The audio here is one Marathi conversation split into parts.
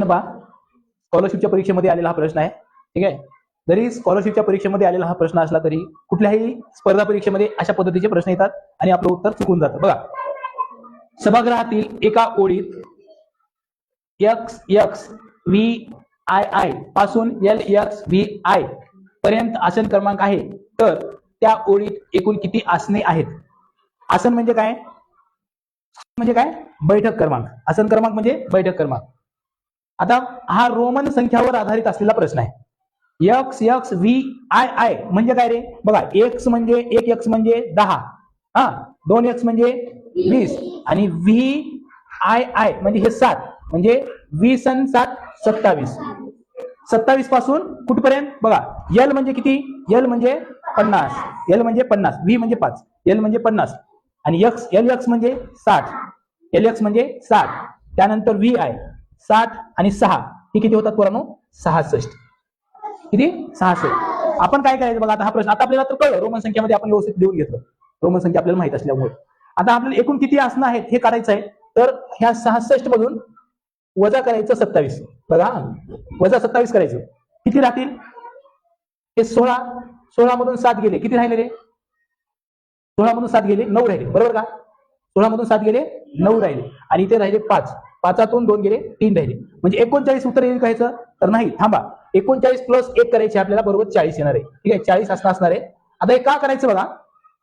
प्रश्न पहा. स्कॉलरशिपच्या परीक्षेमध्ये आलेला हा प्रश्न आहे. ठीक आहे? जरी स्कॉलरशिपच्या परीक्षेमध्ये आलेला हा प्रश्न असला तरी कुठल्याही स्पर्धा परीक्षेमध्ये अशा पद्धतीचे प्रश्न येतात आणि आपलं उत्तर चुकून जातं. बघा. सभागृहातील एका ओळीत एक्स एक्स व्ही आय आयपासून एल एक्स व्ही आय पर्यंत आसन क्रमांक आहे. तर त्या ओळीत एकूण किती आसने आहेत? आसन म्हणजे काय? म्हणजे काय? बैठक क्रमांक. आसन क्रमांक म्हणजे बैठक क्रमांक. आता हा रोमन संख्यावर आधारित असलेला प्रश्न आहे. X X V I I म्हणजे काय रे? बघा एक्स म्हणजे एक एक्स म्हणजे दहा. हा दोन एक्स म्हणजे वीस. आणि व्ही आय आय म्हणजे हे सात. म्हणजे वीस आणि सात सत्तावीस. सत्तावीसपासून कुठपर्यंत? बघा एल म्हणजे किती? एल म्हणजे पन्नास. एल म्हणजे पन्नास. व्ही म्हणजे पाच. एल म्हणजे पन्नास. आणि एक्स एल एक्स म्हणजे साठ. एल एक्स म्हणजे साठ. त्यानंतर व्ही आय साठ आणि सहा. हे किती होतात पोरांनो? सहासष्ट. किती? सहासष्ट. आपण काय करायचं बघा आता हा प्रश्न आता आपल्याला तर कळलं रोमन संख्यामध्ये आपण व्यवस्थित लिहून घेतलं. रोमन संख्या आपल्याला माहीत असल्यामुळे. आता आपल्याला एकूण किती आसनं आहेत हे काढायचं आहे तर ह्या सहासष्ट मधून वजा करायचं सत्तावीस. बघा वजा सत्तावीस करायचं. किती राहतील? हे सोळा सोळा मधून सात गेले. किती राहिले रे? सोळा मधून सात गेले नऊ राहिले. बरोबर का? सोळा मधून सात गेले नऊ राहिले. आणि इथे राहिले पाच. पाचातून दोन गेले तीन राहिले. म्हणजे एकोणचाळीस उत्तर येईल कायचं तर नाही थांबा. एकोणचाळीस प्लस एक करायचे आपल्याला बरोबर चाळीस येणार आहे. ठीक आहे चाळीस असणार असणार आहे. आता हे का करायचं बघा?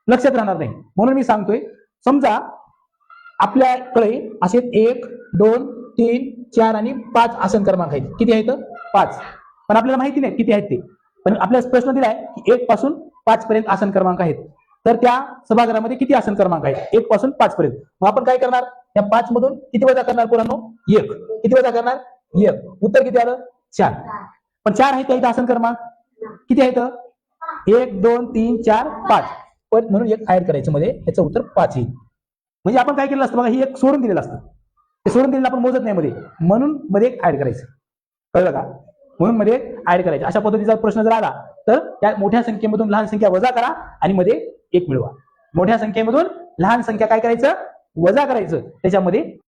लक्षात राहणार नाही. म्हणून मी सांगतोय समजा आपल्याकडे असे एक दोन तीन चार आणि पाच आसन क्रमांक आहेत. किती आहेत? पाच. पण आपल्याला माहिती नाही किती आहेत ते. पण आपल्याला प्रश्न दिलाय की एक पासून पाच पर्यंत आसन क्रमांक आहेत. तर त्या सभागृहामध्ये किती आसन क्रमांक आहे एक पासून पाच पर्यंत. मग आपण काय करणार? या पाच मधून किती वजा करणार पोरांनो? एक. किती वजा करणार? एक. उत्तर किती आलं? चार. पण चार आहेत त्या इथं आसन क्रमांक? किती आहेत? एक दोन तीन चार पाच. पण म्हणून एक ऍड करायचं मध्ये याचं उत्तर पाच येईल. म्हणजे आपण काय केलं असतं बघा ही एक सोडून दिलेलं असतं. ते सोडून दिलेलं आपण मोजत नाही मध्ये. म्हणून मध्ये एक ऍड करायचं. कळलं का? म्हणून मध्ये ऍड करायचं. अशा पद्धतीचा प्रश्न जर आला तर त्या मोठ्या संख्येमधून लहान संख्या वजा करा आणि मध्ये एक मिळवा. मोठ्या संख्येमधून लहान संख्या काय करायचं? वजा करायचं. त्याच्यामध्ये